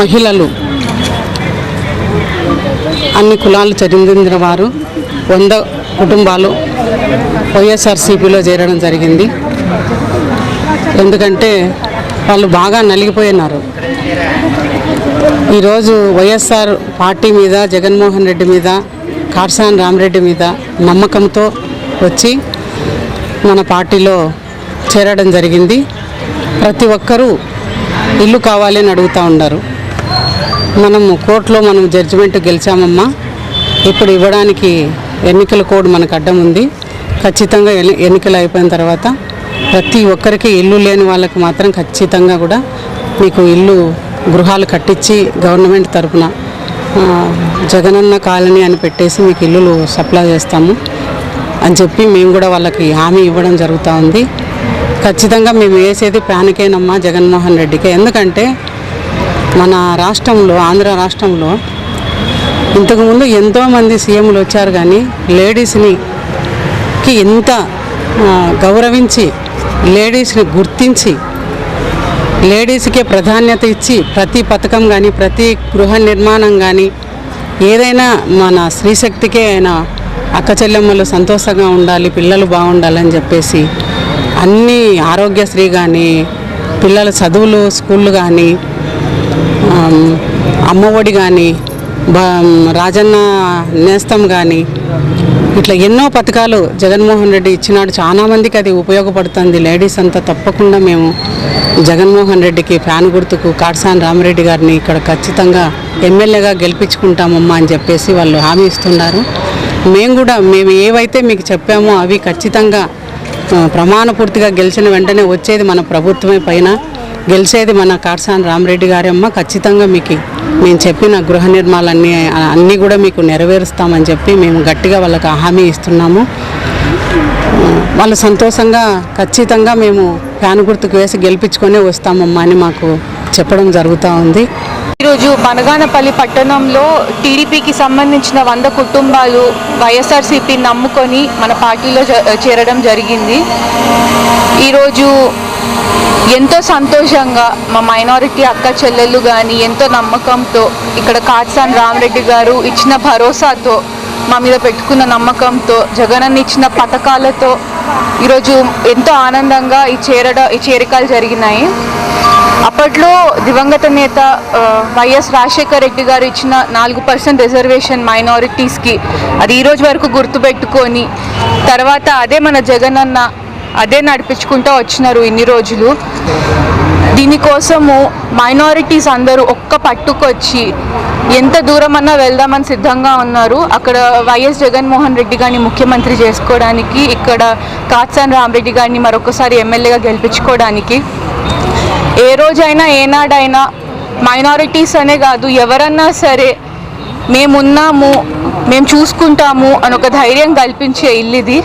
మహిళలు అన్ని కులాలు చెందిన వారు వంద కుటుంబాలు వైఎస్ఆర్సీపీలో చేరడం జరిగింది. ఎందుకంటే వాళ్ళు బాగా నలిగిపోయినారు. ఈరోజు వైఎస్ఆర్ పార్టీ మీద జగన్మోహన్ రెడ్డి మీద కార్సాన్ రామరెడ్డి మీద నమ్మకంతో వచ్చి మన పార్టీలో చేరడం జరిగింది. ప్రతి ఒక్కరూ ఇల్లు కావాలని అడుగుతూ ఉన్నారు. మనం కోర్టులో మనం జడ్జిమెంట్ గెలిచామమ్మా. ఇప్పుడు ఇవ్వడానికి ఎన్నికల కోడ్ మనకు అడ్డం ఉంది. ఖచ్చితంగా ఎన్ని- ఎన్నికలు అయిపోయిన తర్వాత ప్రతి ఒక్కరికి ఇల్లు లేని వాళ్ళకి మాత్రం ఖచ్చితంగా కూడా మీకు ఇల్లు గృహాలు కట్టించి గవర్నమెంట్ తరఫున జగనన్న కాలనీ అని పెట్టేసి మీకు ఇల్లులు సప్లై చేస్తాము. అని చెప్పి మేము కూడా వాళ్ళకి హామీ ఇవ్వడం జరుగుతూ ఉంది. ఖచ్చితంగా మేము వేసేది ప్యానికేనమ్మా జగన్మోహన్ రెడ్డికి. ఎందుకంటే మన రాష్ట్రంలో ఆంధ్ర రాష్ట్రంలో ఇంతకుముందు ఎంతోమంది సీఎంలు వచ్చారు కానీ లేడీస్ని ఇంత ఎంత గౌరవించి లేడీస్ని గుర్తించి లేడీస్కే ప్రాధాన్యత ఇచ్చి ప్రతి పథకం కానీ ప్రతి గృహ నిర్మాణం కానీ ఏదైనా మన స్త్రీశక్తికే అయినా అక్క చెల్లెమ్మలు సంతోషంగా ఉండాలి పిల్లలు బాగుండాలని చెప్పేసి అన్ని ఆరోగ్యశ్రీ కానీ పిల్లల చదువులు స్కూళ్ళు కానీ అమ్మఒడి కానీ రాజన్న నేస్తం కానీ ఇట్లా ఎన్నో పథకాలు జగన్మోహన్ రెడ్డి ఇచ్చినాడు. చాలామందికి అది ఉపయోగపడుతుంది. లేడీస్ అంతా తప్పకుండా మేము జగన్మోహన్ రెడ్డికి ఫ్యాన్ గుర్తుకు కాట్సాన్ రామరెడ్డి గారిని ఇక్కడ ఖచ్చితంగా ఎమ్మెల్యేగా గెలిపించుకుంటామమ్మా అని చెప్పేసి వాళ్ళు హామీ ఇస్తున్నారు. మేము కూడా మేము ఏవైతే మీకు చెప్పామో అవి ఖచ్చితంగా ప్రమాణపూర్తిగా గెలిచిన వెంటనే వచ్చేది మన ప్రభుత్వమే పైన. గెలిచేది మన కార్సాన్ రామరెడ్డి గారి అమ్మ. ఖచ్చితంగా మీకు మేము చెప్పిన గృహ నిర్మాణాలన్నీ అన్నీ కూడా మీకు నెరవేరుస్తామని చెప్పి మేము గట్టిగా వాళ్ళకి హామీ ఇస్తున్నాము. వాళ్ళు సంతోషంగా ఖచ్చితంగా మేము ఫ్యాన్ గుర్తుకు వేసి గెలిపించుకొని వస్తామమ్మా అని మాకు చెప్పడం జరుగుతూ ఉంది. ఈరోజు బనగానపల్లి పట్టణంలో టీడీపీకి సంబంధించిన వంద కుటుంబాలు వైఎస్ఆర్సీపీ నమ్ముకొని మన పార్టీలో చేరడం జరిగింది. ఈరోజు ఎంతో సంతోషంగా మా మైనారిటీ అక్క చెల్లెళ్ళు కానీ ఎంతో నమ్మకంతో ఇక్కడ కాట్సాన్ రామరెడ్డి గారు ఇచ్చిన భరోసాతో మా మీద పెట్టుకున్న నమ్మకంతో జగనన్న ఇచ్చిన పథకాలతో ఈరోజు ఎంతో ఆనందంగా ఈ చేరడ ఈ చేరికలు జరిగినాయి. అప్పట్లో దివంగత నేత వైఎస్ రాజశేఖర రెడ్డి గారు ఇచ్చిన నాలుగు పర్సెంట్ రిజర్వేషన్ మైనారిటీస్కి అది ఈరోజు వరకు గుర్తుపెట్టుకొని తర్వాత అదే మన జగనన్న అదే నడిపించుకుంటూ వచ్చినారు ఇన్ని రోజులు. దీనికోసము మైనారిటీస్ అందరూ ఒక్క పట్టుకొచ్చి ఎంత దూరం అన్నా వెళ్దామని సిద్ధంగా ఉన్నారు. అక్కడ వైఎస్ జగన్మోహన్ రెడ్డి గారిని ముఖ్యమంత్రి చేసుకోవడానికి ఇక్కడ కాట్సాన్ రామరెడ్డి గారిని మరొకసారి ఎమ్మెల్యేగా గెలిపించుకోవడానికి. ఏ రోజైనా ఏనాడైనా మైనారిటీస్ అనే కాదు ఎవరన్నా సరే మేమున్నాము మేము చూసుకుంటాము అని ఒక ధైర్యం కల్పించే ఇల్లు ఇది